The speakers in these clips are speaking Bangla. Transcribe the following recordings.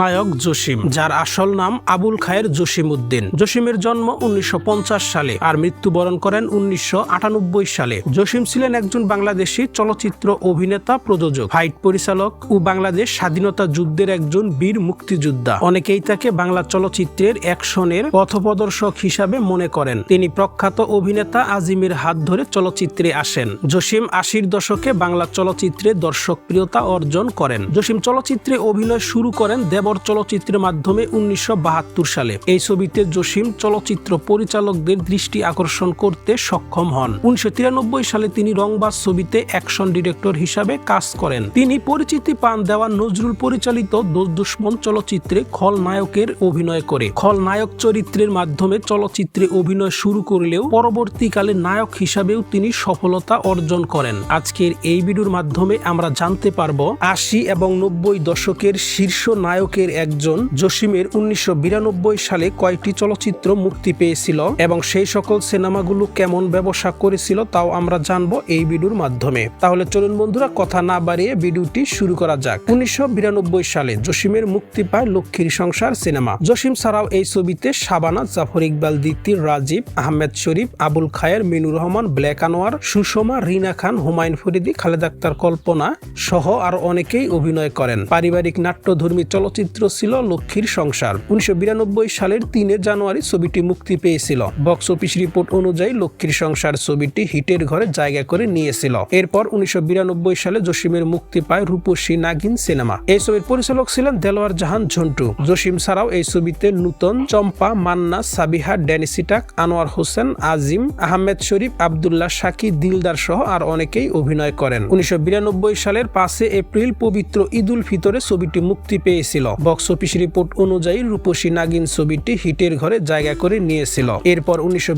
নায়ক জসিম, যার আসল নাম আবুল খায়ের জসিম উদ্দিন জসিমের জন্ম উনিশশো পঞ্চাশ সালে আর মৃত্যুবরণ করেন উনিশশো আটানব্বই সালে। জসিম ছিলেন একজন বাংলাদেশী চলচ্চিত্র অভিনেতা, প্রযোজক, ফাইট পরিচালক ও বাংলাদেশ স্বাধীনতা যুদ্ধের একজন বীর মুক্তিযোদ্ধা। অনেকেই তাকে বাংলা চলচ্চিত্রের অ্যাকশনের পথপ্রদর্শক হিসাবে মনে করেন। তিনি প্রখ্যাত অভিনেতা আজিমের হাত ধরে চলচ্চিত্রে আসেন। জসিম আশির দশকে বাংলা চলচ্চিত্রে দর্শকপ্রিয়তা অর্জন করেন। জসিম চলচ্চিত্রে অভিনয় শুরু করেন দেবর চলচ্চিত্রের মাধ্যমে উনিশশো বাহাত্তর সালে এই ছবিতে জসিম চলচ্চিত্র পরিচালকদের দৃষ্টি আকর্ষণ করতে সক্ষম হন। উনিশশো তিরানব্বই সালে তিনি রংবাজ ছবিতে অ্যাকশন ডিরেক্টর হিসাবে কাজ করেন। তিনি পরিচিতি পান দেওয়া নজরুল পরিচালিত দোষ দুশ্মন চলচ্চিত্রে খলনায়কের অভিনয় করে। খলনায়ক চরিত্রের মাধ্যমে চলচ্চিত্রে অভিনয় শুরু করলেও পরবর্তীকালে নায়ক হিসাবেও তিনি সফলতা অর্জন করেন। আজকের এই ভিডিওর মাধ্যমে আমরা জানতে পারব আশি এবং নব্বই দশকের শীর্ষ নায়কের একজন জসিমের উনিশশো বিরানব্বই সালে কয়েকটি চলচ্চিত্র মুক্তি পেয়েছিল এবং সেই সকল সিনেমাগুলো কেমন ব্যবসা করেছিল তাও আমরা জানব এই ভিডিওর মাধ্যমে। তাহলে চলুন বন্ধুরা, কথা না বাড়িয়ে ভিডিওটি শুরু করা যাক। উনিশশো বিরানব্বই সালে জসিমের মুক্তি পায় লক্ষ্মীর সংসার সিনেমা। জসিম ছাড়াও এই ছবিতে শাবানা, জাফর ইকবাল দিতির রাজীব, আহমেদ শরীফ, আবুল খায়ের, মিনুর রহমান, ব্ল্যাক আনোয়ার, সুষমা, রিনা খান, হুমায়ুন ফরিদি, খালেদ আক্তার কল্পনা সহ আর অনেকেই অভিনয় করেন। পারিবারিক নাট্যধর্মী চলচ্চিত্র ছিল লক্ষ্মীর সংসার। উনিশশো বিরানব্বই সালের তিনে জানুয়ারি ছবিটি মুক্তি পেয়েছিল। বক্স অফিস রিপোর্ট অনুযায়ী লক্ষ্মীর সংসার ছবিটি হিটের ঘরে জায়গা করে নিয়েছিল। এরপর উনিশশো বিরানব্বই সালে জসিমের মুক্তি পায় রূপসী নাগিন সিনেমা। এই ছবির পরিচালক ছিলেন দেলোয়ার জাহান ঝন্টু। জসিম ছাড়াও এই ছবিতে নূতন, চম্পা, মান্না, সাবিহা ড্যানিসিটাক আনোয়ার হোসেন, আজিম, আহমেদ শরীফ, আবদুল্লাহ সাকি, দিলদার সহ আর অনেকেই অভিনয় করেন। উনিশশো বিরানব্বই সালের পাঁচে এপ্রিল পবিত্র ঈদুল ফিতরে ছবিটি মুক্তি পেয়েছিল। বক্স অফিস রিপোর্ট অনুযায়ী রূপসী নাগিন ছবিটি হিটের ঘরে জায়গা করে নিয়েছিল। এরপর উনিশশো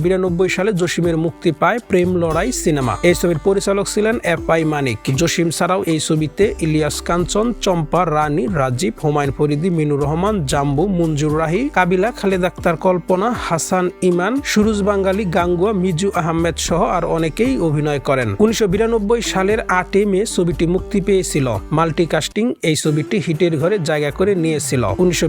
সালে জসিমের মুক্তি পায় প্রেম লড়াই সিনেমা। এই ছবির পরিচালক ছিলেন এফ আই মানিক। জসিম ছাড়াও এই ছবিতে ইলিয়াস কাঞ্চন, চম্পা রানী, রাজীব, হুমায়ুন ফরিদি, মিনুর রহমান, জাম্বু, মঞ্জুর রাহি, কাবিলা, খালেদ আক্তার কল্পনা, হাসান ইমান, সুরুজ বাঙ্গালী, গাঙ্গুয়া, মিজু আহমেদ সহ আর অনেকেই অভিনয় করেন। উনিশশো বিরানব্বই সালের আটে মে ছবিটি মুক্তি পেয়েছিল। মাল্টিকাস্টিং এই ছবিটি হিটের ঘরে জায়গা করে নিয়েছিল। উনিশশো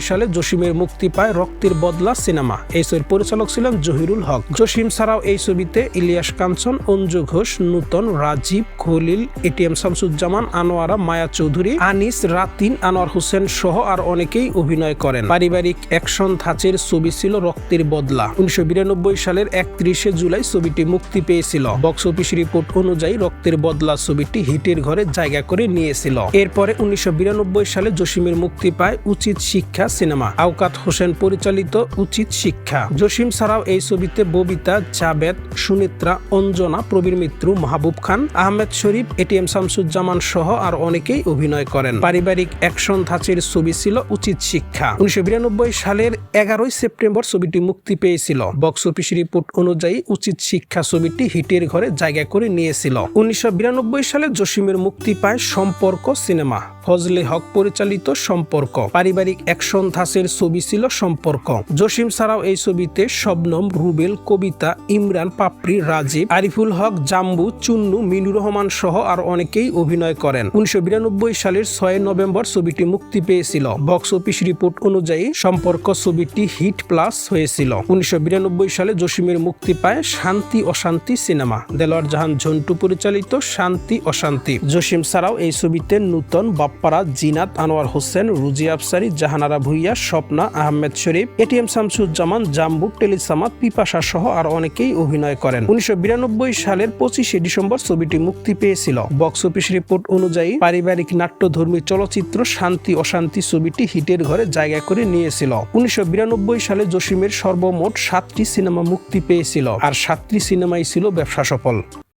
সালে জসিমের মুক্তি পায় রক্তের বদলা সিনেমা। এই ছবির পরিচালক ছিলেন জহিরুল হক। জসিম ছাড়াও এই ছবিতে ইলিয়াস কাঞ্চন, অঞ্জু ঘোষ, নূতন, রাজীব, খলিল এটিএম শামসুজ্জামান, আনোয়ারা, মায়া চৌধুরী, আনিস, রাতিন, আনোয়ার হোসেন সহ আর অনেকেই অভিনয় করেন। পারিবারিক অ্যাকশন ধাঁচের ছবি ছিল রক্তের বদলা। উনিশশো বিরানব্বই সালের একত্রিশে জুলাই ছবিটি মুক্তি পেয়েছিল। বক্স অফিস রিপোর্ট অনুযায়ী রক্তের বদলা ছবিটি হিটের ঘরে জায়গা করে নিয়েছিল। এরপরে উনিশশো বিরানব্বই সালে জসিমের মুক্তি পায় উচিত শিক্ষা সিনেমা। আওকাত হোসেন পরিচালিত উচিত শিক্ষা। জসিম ছাড়াও এই ছবিতে ববিতা, জাবেদ, সুনেত্রা, অঞ্জনা, প্রবীর মিত্র, মাহবুব খান, আহমেদ শরীফ, এটিএম শামসুজ্জামান সহ আর অনেকেই অভিনয় করেন। পারিবারিক অ্যাকশন ধাঁচের ছবি ছিল উচিত শিক্ষা। উনিশশো বিরানব্বই সালের এগারোই সেপ্টেম্বর ছবিটি মুক্তি পেয়েছিল। বক্স অফিস রিপোর্ট অনুযায়ী উচিত শিক্ষা ছবিটি হিটের ঘরে জায়গা করে নিয়েছিল। উনিশশো বিরানব্বই সালে জসিমের মুক্তি পায় সম্পর্ক সিনেমা। ফজলে হক পরিচালিত সম্পর্ক। পারিবারিক অ্যাকশন ধাঁচের ছবি ছিল সম্পর্ক। জসিম ছাড়াও এই ছবিতে শবনম, রুবেল, কবিতা, ইমরান, পাপড়ি, রাজীব, আরিফুল হক, জাম্বু, চুন্নু, মিনুর রহমান সহ আর অনেকেই অভিনয় করেন। উনিশশো বিরানব্বই সালের ছয় নভেম্বর ছবিটি মুক্তি পেয়েছিল। বক্স অফিস রিপোর্ট অনুযায়ী সম্পর্ক ছবিটি হিট প্লাস হয়েছিল। উনিশশো বিরানব্বই সালে জসিমের মুক্তি পায় শান্তি অশান্তি সিনেমা। দেলোয়ার জাহান ঝন্টু পরিচালিত শান্তি অশান্তি। জসিম ছাড়াও এই ছবিতে নূতন বাপ্পারা জিনাত আনোয়ার হোসেন রুজি আফসারি, জাহানারা ভুইয়া, স্বপ্না, আহমেদ শরীফ, এটিএম শামসুজ্জামান জাম্বু টেলিসামাত পিপাসা সহ আর অনেকেই অভিনয় করেন। উনিশশো সালের পঁচিশে ডিসেম্বর ছবিটি মুক্তি পেয়েছিল। বক্স অফিস রিপোর্ট অনুযায়ী পারিবারিক নাট্যধর্মী চলচ্চিত্র শান্তি অশান্তি ছবিটি হিটের ঘরে জায়গা করে নিয়েছিল। উনিশশো বিরানব্বই সালে জসিমের সর্বমোট সাতটি সিনেমা মুক্তি পেয়েছিল, আর সাতটি সিনেমাই ছিল ব্যবসা সফল।